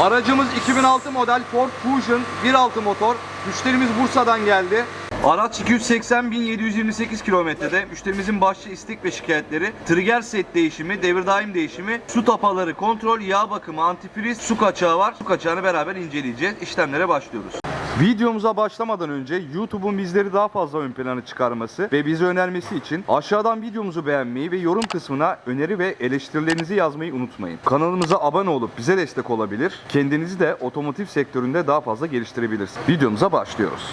Aracımız 2006 model Ford Fusion 1.6 motor. Müşterimiz Bursa'dan geldi. Araç 280.728 kilometrede. Müşterimizin başlı istek ve şikayetleri trigger set değişimi, devir daim değişimi, su tapaları kontrol, yağ bakımı, antifriz, su kaçağı var. Su kaçağını beraber inceleyeceğiz. İşlemlere başlıyoruz. Videomuza başlamadan önce YouTube'un bizleri daha fazla ön plana çıkarması ve bizi önermesi için aşağıdan videomuzu beğenmeyi ve yorum kısmına öneri ve eleştirilerinizi yazmayı unutmayın. Kanalımıza abone olup bize destek olabilir, kendinizi de otomotiv sektöründe daha fazla geliştirebilirsiniz. Videomuza başlıyoruz.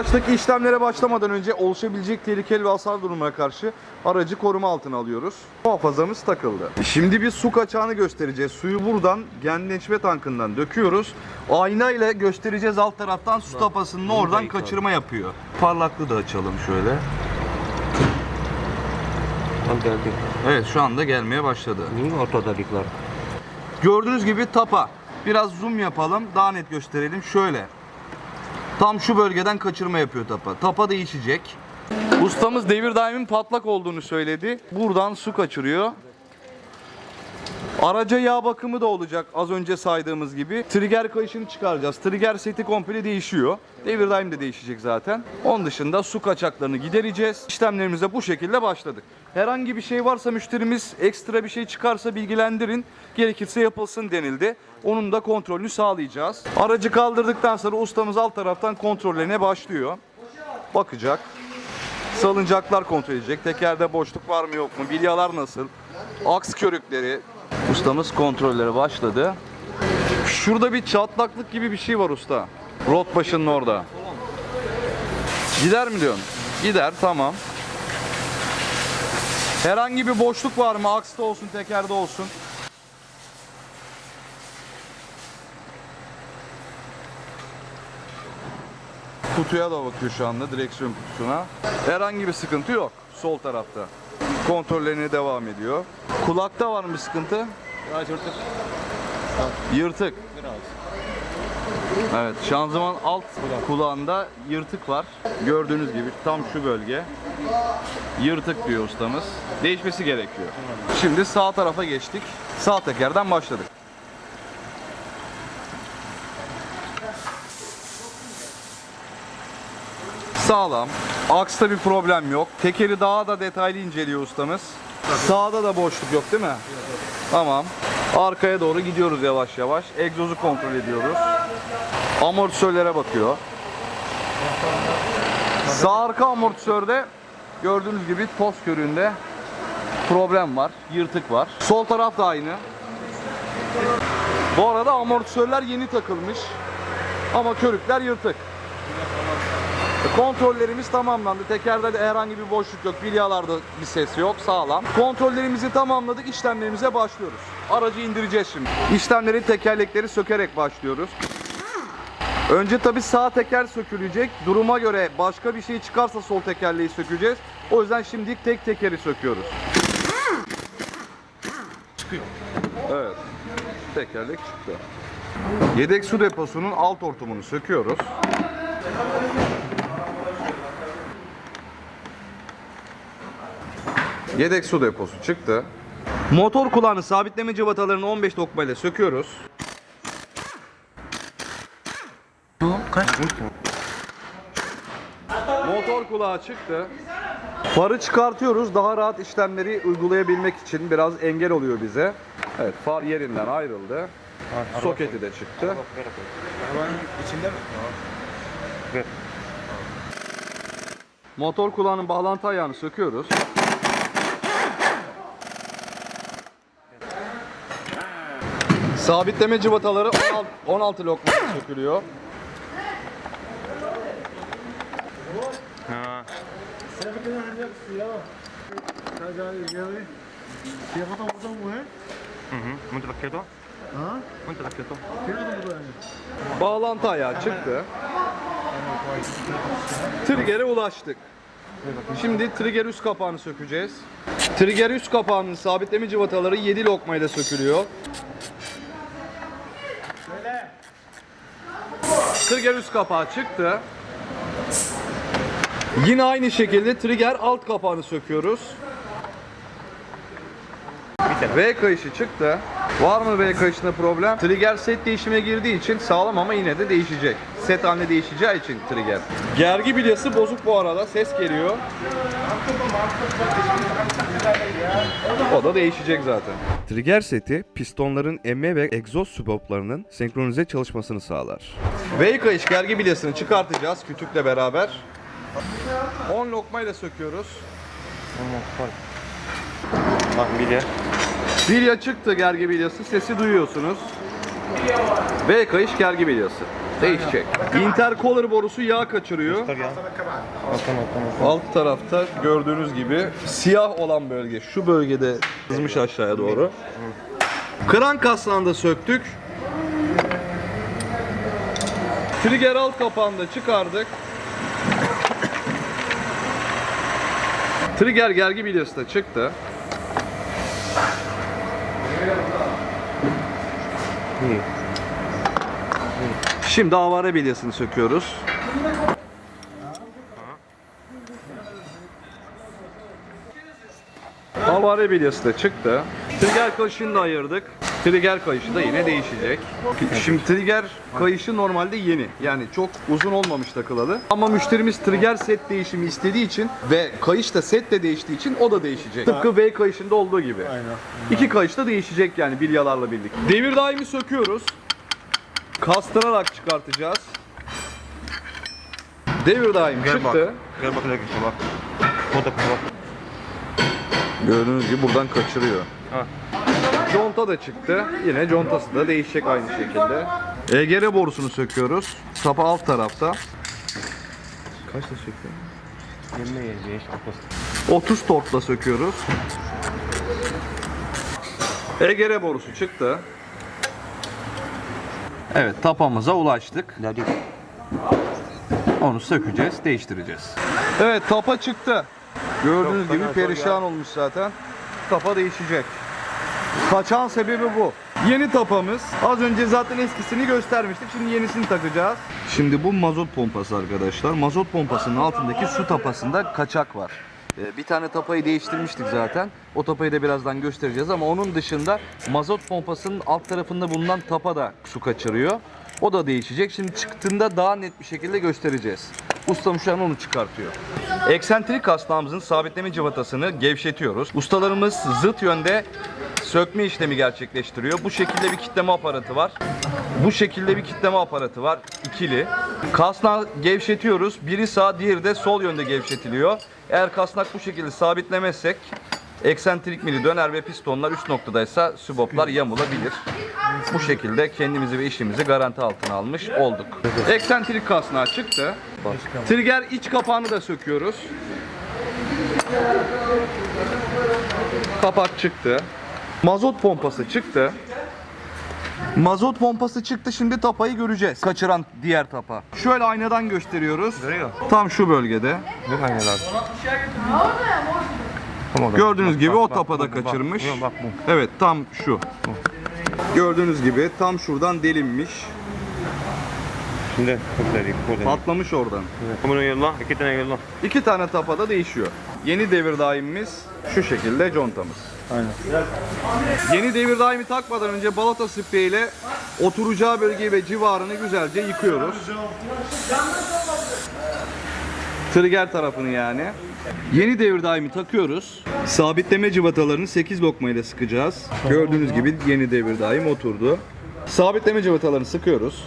Araçtaki işlemlere başlamadan önce oluşabilecek tehlikeli ve hasar durumuna karşı aracı koruma altına alıyoruz. Muhafazamız takıldı. Şimdi bir su kaçağını göstereceğiz. Suyu buradan genleşme tankından döküyoruz. Ayna ile göstereceğiz alt taraftan su tapasının oradan kaçırma yapıyor. Parlaklığı da açalım şöyle. Tam geldi. Evet şu anda gelmeye başladı. Niye ortadakiler? Gördüğünüz gibi tapa. Biraz zoom yapalım, daha net gösterelim. Şöyle. Tam şu bölgeden kaçırma yapıyor tapa. Tapa değişecek. Ustamız devir daimin patlak olduğunu söyledi. Buradan su kaçırıyor. Araca yağ bakımı da olacak az önce saydığımız gibi. Trigger kayışını çıkaracağız. Trigger seti komple değişiyor. Devir daim de değişecek zaten. Onun dışında su kaçaklarını gidereceğiz. İşlemlerimize bu şekilde başladık. Herhangi bir şey varsa müşterimiz ekstra bir şey çıkarsa bilgilendirin. Gerekirse yapılsın denildi. Onun da kontrolünü sağlayacağız. Aracı kaldırdıktan sonra ustamız alt taraftan kontrollerine başlıyor. Bakacak. Salıncaklar kontrol edecek. Tekerde boşluk var mı yok mu? Bilyalar nasıl? Aks körükleri. Ustamız kontrollere başladı. Şurada bir çatlaklık gibi bir şey var usta. Rot başının orada. Gider mi diyorsun? Gider tamam. Herhangi bir boşluk var mı? Aksta olsun, tekerde olsun. Kutuya da bakıyor şu anda direksiyon kutusuna. Herhangi bir sıkıntı yok sol tarafta. Kontrollerine devam ediyor. Kulakta var mı sıkıntı? Biraz yırtık. Yırtık. Biraz. Evet, şanzıman alt kulağında yırtık var. Gördüğünüz gibi tam şu bölge. Yırtık diyor ustamız. Değişmesi gerekiyor. Şimdi sağ tarafa geçtik. Sağ tekerden başladık. Sağlam. Aksta bir problem yok. Tekeri daha da detaylı inceliyor ustamız. Sağda da boşluk yok değil mi? Tamam. Arkaya doğru gidiyoruz yavaş yavaş. Egzozu kontrol ediyoruz. Amortisörlere bakıyor. Sağ arka amortisörde gördüğünüz gibi toz körüğünde problem var. Yırtık var. Sol taraf da aynı. Bu arada amortisörler yeni takılmış. Ama körükler yırtık. Kontrollerimiz tamamlandı. Tekerde de herhangi bir boşluk yok. Bilyalarda bir ses yok. Sağlam. Kontrollerimizi tamamladık. İşlemlerimize başlıyoruz. Aracı indireceğiz şimdi. İşlemleri tekerlekleri sökerek başlıyoruz. Önce tabi sağ teker sökülecek. Duruma göre başka bir şey çıkarsa sol tekerleği sökeceğiz. O yüzden şimdilik tek tekeri söküyoruz. Çıkıyor. Evet. Tekerlek çıktı. Yedek su deposunun alt hortumunu söküyoruz. Yedek su deposu çıktı. Motor kulağını sabitleme cıvatalarını 15 dokma ile söküyoruz. Kaç? Motor kulağı çıktı. Farı çıkartıyoruz daha rahat işlemleri uygulayabilmek için biraz engel oluyor bize. Evet far yerinden ayrıldı. Soketi de çıktı. Arabanın içinde mi? Motor kulağının bağlantı ayağını söküyoruz. Sabitleme cıvataları 16, 16 lokma sökülüyor. Ha. Hı hı. Muito raqueto. Muito raqueto. Bağlantı ayağı çıktı. Trigger'e ulaştık. Şimdi trigger üst kapağını sökeceğiz. Trigger üst kapağının sabitleme cıvataları 7 lokmayla sökülüyor. Trigger üst kapağı çıktı. Yine aynı şekilde trigger alt kapağını söküyoruz. V kayışı çıktı. Var mı V kayışında problem? Trigger set değişime girdiği için sağlam ama yine de değişecek. Set haline değişeceği için trigger. Gergi bilyası bozuk bu arada. Ses geliyor. O da değişecek zaten. Trigger seti pistonların emme ve egzoz suboplarının senkronize çalışmasını sağlar. V kayış gergi bilyasını çıkartacağız kütükle beraber. 10 lokmayla söküyoruz. Bak bilye. Bilya çıktı gergi bilyası sesi duyuyorsunuz. V kayış gergi bilyası. Değişecek. Intercooler borusu yağ kaçırıyor. Alt tarafta gördüğünüz gibi siyah olan bölge şu bölgede sızmış aşağıya doğru. Krank kasnağını da söktük. Trigger alt kapağını da çıkardık. Trigger gergi bilyası da çıktı. Şimdi avare bilyasını söküyoruz. Avare bilyası da çıktı. Trigger kayışını da ayırdık. Trigger kayışı da yine değişecek. Şimdi trigger kayışı normalde yeni. Yani çok uzun olmamış takılalı. Ama müşterimiz trigger set değişimi istediği için ve kayış da set de değiştiği için o da değişecek. Tıpkı V kayışında olduğu gibi. Aynen. İki kayış da değişecek yani bilyalarla birlikte. Devir daimi söküyoruz. Kastırarak çıkartacağız. Devir daim Gel bak. çıktı. Gel bak lekesi bak. Fotoğrafı bak. Gördüğünüz gibi buradan kaçırıyor. Ha. Conta da çıktı. Yine contası da değişecek aynı şekilde. EGR borusunu söküyoruz. Tapa alt tarafta. Kaçta söküyor? 20 25 30. 30 torkla söküyoruz. EGR borusu çıktı. Evet tapamıza ulaştık. Hadi. Onu sökeceğiz, değiştireceğiz. Evet tapa çıktı. Gördüğünüz Çok gibi fena, perişan olmuş zaten. Tapa değişecek. Kaçan sebebi bu. Yeni tapamız. Az önce zaten eskisini göstermiştik. Şimdi yenisini takacağız. Şimdi bu mazot pompası arkadaşlar. Mazot pompasının altındaki su tapasında kaçak var. Ee, Bir tane tapayı değiştirmiştik zaten. O tapayı da birazdan göstereceğiz ama onun dışında mazot pompasının alt tarafında bulunan tapa da su kaçırıyor. O da değişecek. Şimdi çıktığında daha net bir şekilde göstereceğiz. Ustam şu an onu çıkartıyor. Eksentrik kasnağımızın sabitleme cıvatasını gevşetiyoruz. Ustalarımız zıt yönde sökme işlemi gerçekleştiriyor. Bu şekilde bir kitleme aparatı var. Bu şekilde bir kitleme aparatı var. ikili. Kasnağı gevşetiyoruz. Biri sağ, diğeri de sol yönde gevşetiliyor. Eğer kasnak bu şekilde sabitlemezsek eksentrik mili döner ve pistonlar üst noktadaysa süboplar yamulabilir. Bu şekilde kendimizi ve işimizi garanti altına almış olduk. Eksentrik kasnağı çıktı. Trigger iç kapağını da söküyoruz. Kapak çıktı. Mazot pompası çıktı. Mazot pompası çıktı. Şimdi tapayı göreceğiz. Kaçıran diğer tapa. Şöyle aynadan gösteriyoruz. Görüyor. Tam şu bölgede. Tam orada. Gördüğünüz Bak, gibi bak, o bak, tapada bak, bak. kaçırmış. Yok, Bak bu. Evet tam şu. Gördüğünüz gibi tam şuradan delinmiş. Şimdi. Patlamış oradan. Bunu yolla. iki tane yolla. İki tane tapada değişiyor. Yeni devir daimimiz şu şekilde contamız. Aynen. Yeni devir daimi takmadan önce balata spreyi ile oturacağı bölgeyi ve civarını güzelce yıkıyoruz. Trigger tarafını yani. Yeni devir daimi takıyoruz. Sabitleme cıvatalarını 8 lokma ile sıkacağız. Gördüğünüz gibi yeni devir daim oturdu. Sabitleme cıvatalarını sıkıyoruz.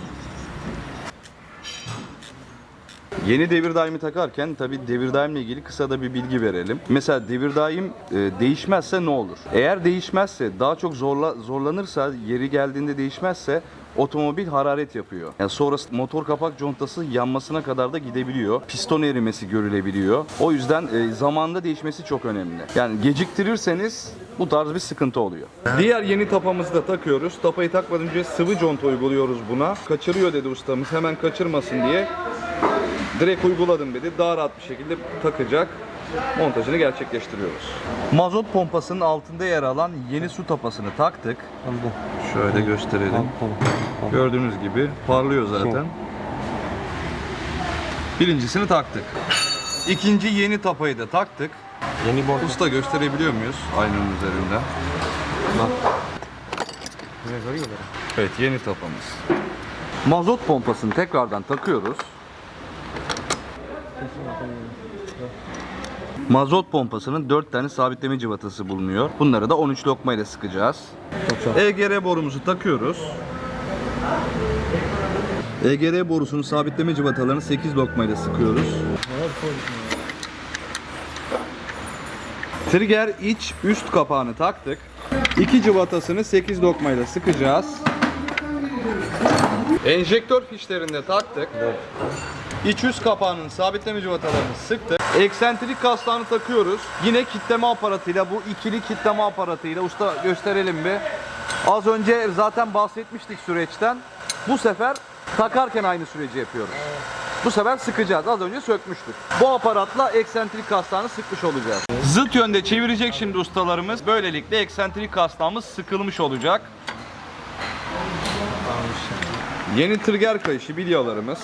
Yeni devir daimi takarken tabi devir daimle ilgili kısa da bir bilgi verelim. Mesela devir daim e, değişmezse ne olur? Eğer değişmezse daha çok zorla zorlanırsa yeri geldiğinde değişmezse otomobil hararet yapıyor. Yani sonrası motor kapak contası yanmasına kadar da gidebiliyor. Piston erimesi görülebiliyor. O yüzden e, zamanda değişmesi çok önemli. Yani geciktirirseniz bu tarz bir sıkıntı oluyor. Diğer yeni tapamızı da takıyoruz. Tapayı takmadan önce sıvı conta uyguluyoruz buna. Kaçırıyor dedi ustamız hemen kaçırmasın diye. Direkt uyguladım dedi. Daha rahat bir şekilde takacak. Montajını gerçekleştiriyoruz. Mazot pompasının altında yer alan yeni su tapasını taktık. Şöyle gösterelim. Gördüğünüz gibi parlıyor zaten. Birincisini taktık. İkinci yeni tapayı da taktık. Yeni bordo. Usta gösterebiliyor muyuz aynanın üzerinde? Evet yeni tapamız. Mazot pompasını tekrardan takıyoruz. Mazot pompasının 4 tane sabitleme civatası bulunuyor. Bunları da 13 lokma ile sıkacağız. EGR borumuzu takıyoruz. EGR borusunun sabitleme civatalarını 8 lokma ile sıkıyoruz. Trigger iç üst kapağını taktık. İki cıvatasını 8 lokmayla sıkacağız. Enjektör fişlerini de taktık. İç üst kapağının sabitleme cıvatalarını sıktık. Eksentrik kastağını takıyoruz. Yine kitleme aparatıyla bu ikili kitleme aparatıyla usta gösterelim bir. Az önce zaten bahsetmiştik süreçten. Bu sefer takarken aynı süreci yapıyoruz. Bu sefer sıkacağız. Az önce sökmüştük. Bu aparatla eksentrik kastağını sıkmış olacağız. Zıt yönde çevirecek şimdi ustalarımız. Böylelikle eksentrik kastağımız sıkılmış olacak. Yeni trigger kayışı bilyalarımız.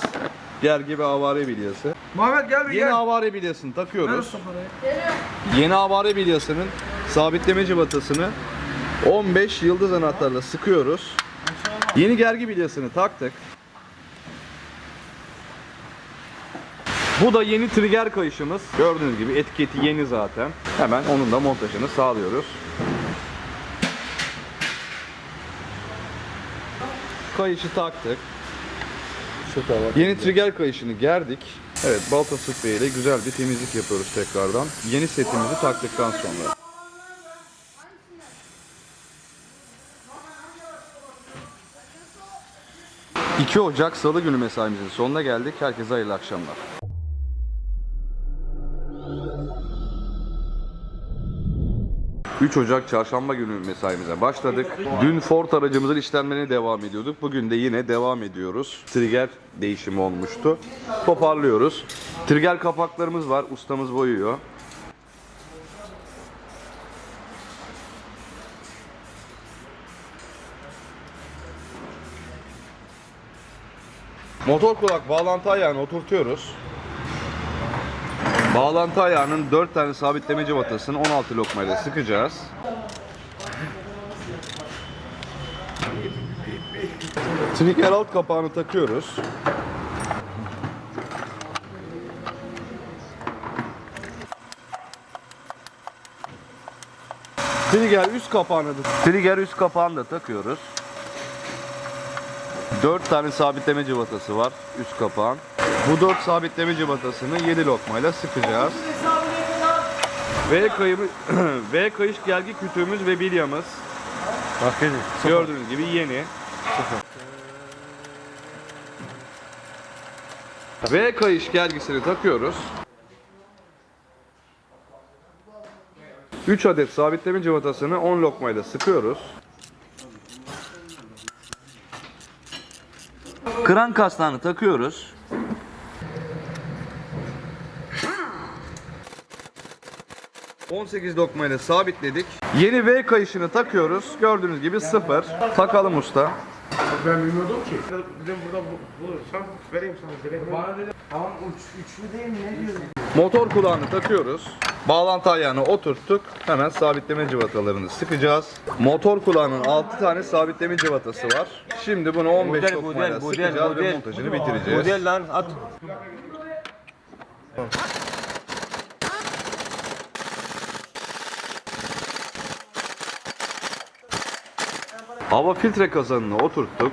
Gergi ve avare bilyası. Muhammed gel bir Yeni gel. avare bilyasını takıyoruz. Ver. Yeni avare bilyasının sabitleme cıvatasını 15 yıldız anahtarla sıkıyoruz. Yeni gergi bilyasını taktık. Bu da yeni trigger kayışımız. Gördüğünüz gibi etiketi yeni zaten. Hemen onun da montajını sağlıyoruz. Kayışı taktık. Yeni trigger kayışını gerdik. Evet balta sprey ile güzel bir temizlik yapıyoruz tekrardan. Yeni setimizi taktıktan sonra. ...2 Ocak Salı günü mesaimizin sonuna geldik. Herkese hayırlı akşamlar. ...3 Ocak Çarşamba günü mesaimize başladık. Dün Ford aracımızın işlemlerine devam ediyorduk. Bugün de yine devam ediyoruz. Trigger değişimi olmuştu. Toparlıyoruz. Trigger kapaklarımız var. Ustamız boyuyor. Motor kulak bağlantı ayağını oturtuyoruz. Bağlantı ayağının 4 tane sabitleme cıvatasını 16 lokmayla sıkacağız. Trigger alt kapağını takıyoruz. Trigger üst kapağını da Trigger üst kapağını da takıyoruz. 4 tane sabitleme cıvatası var üst kapağın. Bu 4 sabitleme cıvatasını 7 lokmayla sıkacağız. V kayımı V kayış gergi kütüğümüz ve bilyamız. Bak. Gördüğünüz gibi yeni. V kayış gergisini takıyoruz. 3 adet sabitleme cıvatasını 10 lokmayla sıkıyoruz. Kran kastağını takıyoruz. ...18 lokmayla sabitledik. Yeni V kayışını takıyoruz. Gördüğünüz gibi sıfır. Takalım usta. Ben bilmiyordum ki. Bizim burada bu- bulursam vereyim sana direkt. Bana dedi tamam uç, üçlü değil mi ne diyorsun? Motor kulağını takıyoruz. Bağlantı ayağını oturttuk. Hemen sabitleme cıvatalarını sıkacağız. Motor kulağının 6 tane sabitleme cıvatası var. Şimdi bunu 15 Bu değil, bu lokmayla değil, bu değil, sıkacağız bu ve montajını bitireceğiz. değil lan at. Hava filtre kazanını oturttuk.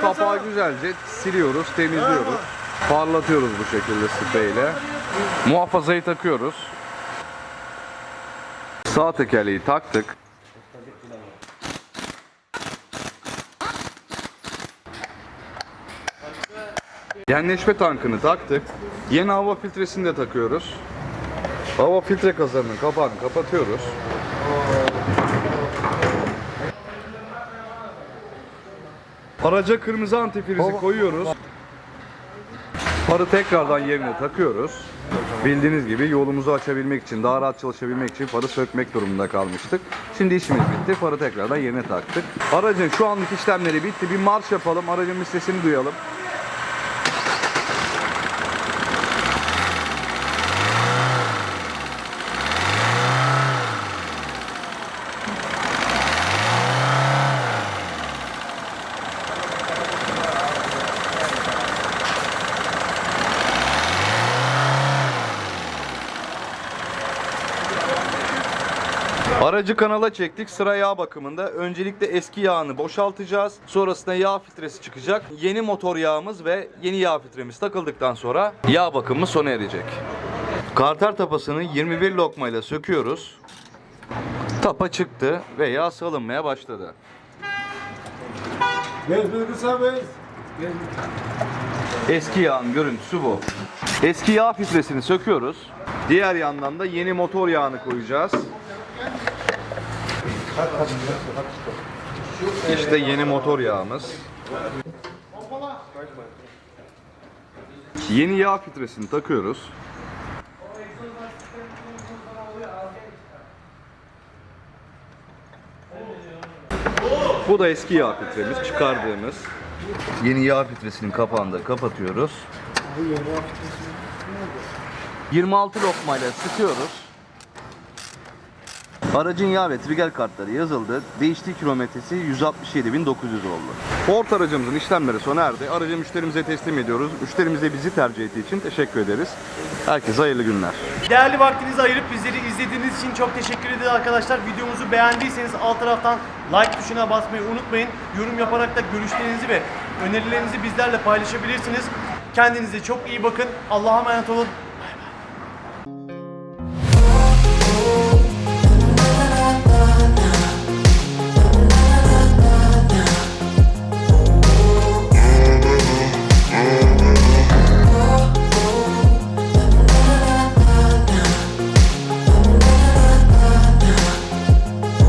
Kapağı güzelce siliyoruz, temizliyoruz. Parlatıyoruz bu şekilde spreyle. Muhafazayı takıyoruz. Sağ tekerleği taktık. Genleşme tankını taktık. Yeni hava filtresini de takıyoruz. Hava filtre kazanının kapağını kapatıyoruz. Araca kırmızı antifrizi koyuyoruz. Farı tekrardan yerine takıyoruz. Bildiğiniz gibi yolumuzu açabilmek için, daha rahat çalışabilmek için farı sökmek durumunda kalmıştık. Şimdi işimiz bitti. Farı tekrardan yerine taktık. Aracın şu anlık işlemleri bitti. Bir marş yapalım. Aracın sesini duyalım. Aracı kanala çektik. Sıra yağ bakımında. Öncelikle eski yağını boşaltacağız. Sonrasında yağ filtresi çıkacak. Yeni motor yağımız ve yeni yağ filtremiz takıldıktan sonra yağ bakımı sona erecek. Karter tapasını 21 lokmayla söküyoruz. Tapa çıktı ve yağ salınmaya başladı. Eski yağın görüntüsü bu. Eski yağ filtresini söküyoruz. Diğer yandan da yeni motor yağını koyacağız. İşte yeni motor yağımız. Yeni yağ filtresini takıyoruz. Bu da eski yağ filtremiz çıkardığımız. Yeni yağ filtresinin kapağını da kapatıyoruz. 26 lokmayla sıkıyoruz. Aracın yağ ve trigger kartları yazıldı. Değiştiği kilometresi 167.900 oldu. Ford aracımızın işlemleri sona erdi. Aracı müşterimize teslim ediyoruz. Müşterimiz de bizi tercih ettiği için teşekkür ederiz. Herkese hayırlı günler. Değerli vaktinizi ayırıp bizleri izlediğiniz için çok teşekkür ederiz arkadaşlar. Videomuzu beğendiyseniz alt taraftan like tuşuna basmayı unutmayın. Yorum yaparak da görüşlerinizi ve önerilerinizi bizlerle paylaşabilirsiniz. Kendinize çok iyi bakın. Allah'a emanet olun.